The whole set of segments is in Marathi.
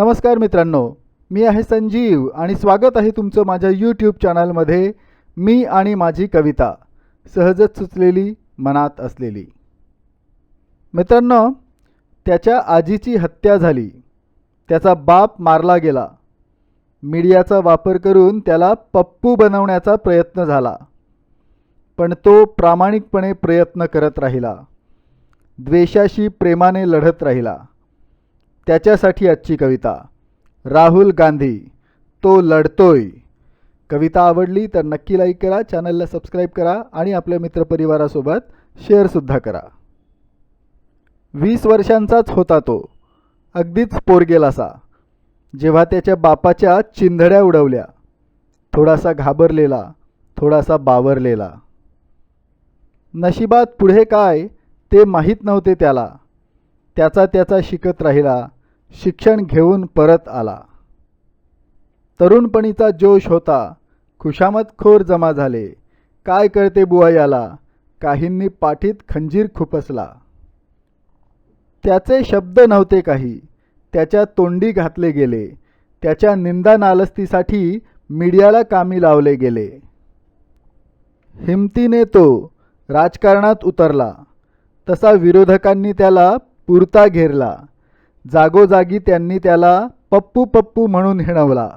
नमस्कार मित्रांनो मी आहे संजीव आणि स्वागत आहे तुमचं माझ्या यूट्यूब चॅनलमध्ये मी आणि माझी कविता सहजच सुचलेली मनात असलेली. मित्रांनो त्याच्या आजीची हत्या झाली. त्याचा बाप मारला गेला. मीडियाचा वापर करून त्याला पप्पू बनवण्याचा प्रयत्न झाला. पण तो प्रामाणिकपणे प्रयत्न करत राहिला. द्वेषाशी प्रेमाने लढत राहिला. त्याच्यासाठी आजची कविता. राहुल गांधी तो लढतोय. कविता आवडली तर नक्की लाईक करा चॅनलला सबस्क्राईब करा आणि आपल्या मित्रपरिवारासोबत शेअरसुद्धा करा. वीस वर्षांचाच होता तो. अगदीच पोरगेलासा जेव्हा त्याच्या बापाच्या चिंधड्या उडवल्या. थोडासा घाबरलेला थोडासा बावरलेला. नशिबात पुढे काय ते माहीत नव्हते त्याला. त्याचा त्याचा शिकत राहिला. शिक्षण घेऊन परत आला. तरुणपणीचा जोश होता. खुशामतखोर जमा झाले. काय कळते बुवा याला? काहींनी पाठीत खंजीर खुपसला. त्याचे शब्द नव्हते काही. त्याच्या तोंडी घातले गेले. त्याच्या निंदा नालस्तीसाठी मीडियाला कामी लावले गेले. हिमतीने तो राजकारणात उतरला. तसा विरोधकांनी त्याला पुरता घेरला. जागोजागी त्यांनी त्याला पप्पू पप्पू म्हणून हिणवला.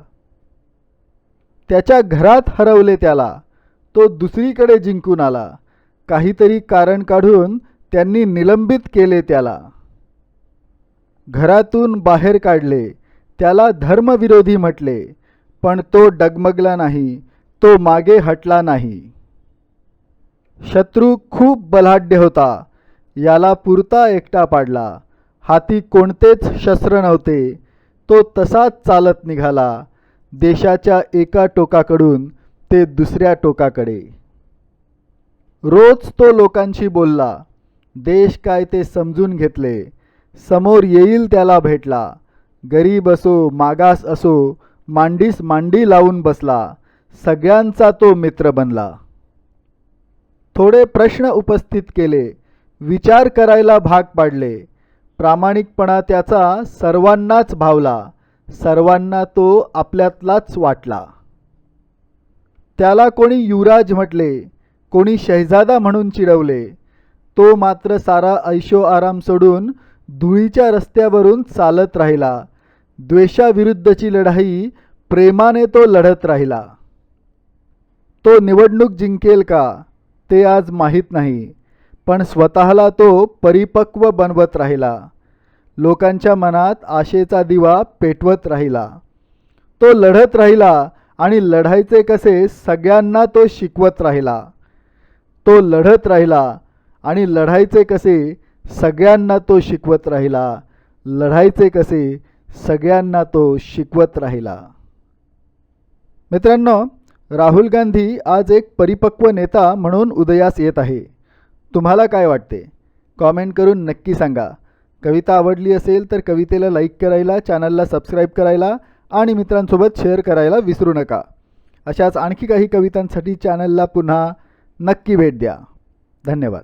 त्याच्या घरात हरवले त्याला. तो दुसरीकडे जिंकून आला. काहीतरी कारण काढून त्यांनी निलंबित केले त्याला. घरातून बाहेर काढले. त्याला धर्मविरोधी म्हटले. पण तो डगमगला नाही. तो मागे हटला नाही. शत्रू खूप बलाढ्य होता. याला पुरता एकटा पाडला. हाती कोणतेच शस्त्र नव्हते. तो तसाच चालत निघाला. देशाच्या एका टोकाकडून ते दुसऱ्या टोकाकडे. रोज तो लोकांशी बोलला. देश काय ते समजून घेतले. समोर येईल त्याला भेटला. गरीब असो मागास असो मांडीस मांडी लावून बसला. सगळ्यांचा तो मित्र बनला. थोडे प्रश्न उपस्थित केले. विचार करायला भाग पाडले. प्रामाणिकपणा त्याचा सर्वांनाच भावला. सर्वांना तो आपल्यातलाच वाटला. त्याला कोणी युवराज म्हटले कोणी शहजादा म्हणून चिडवले. तो मात्र सारा ऐशो आराम सोडून धुळीच्या रस्त्यावरून चालत राहिला. द्वेषाविरुद्धची लढाई प्रेमाने तो लढत राहिला. तो निवडणूक जिंकेल का ते आज माहीत नाही. पण स्वतःला तो परिपक्व बनवत राहिला. लोकांच्या मनात आशेचा दिवा पेटवत राहिला. तो लढत राहिला आणि लढायचे कसे सगळ्यांना तो शिकवत राहिला. तो लढत राहिला आणि लढायचे कसे सगळ्यांना तो शिकवत राहिला. लढायचे कसे सगळ्यांना तो शिकवत राहिला. मित्रांनो राहुल गांधी आज एक परिपक्व नेता म्हणून उदयास येत आहे. तुम्हाला काय वाटते? कॉमेंट करून नक्की सांगा. कविता आवडली असेल तर कवितेला लाईक करायला चॅनलला सबस्क्राईब करायला आणि मित्रांसोबत शेअर करायला विसरू नका. अशाच आणखी काही कवितांसाठी चॅनलला पुन्हा नक्की भेट द्या. धन्यवाद.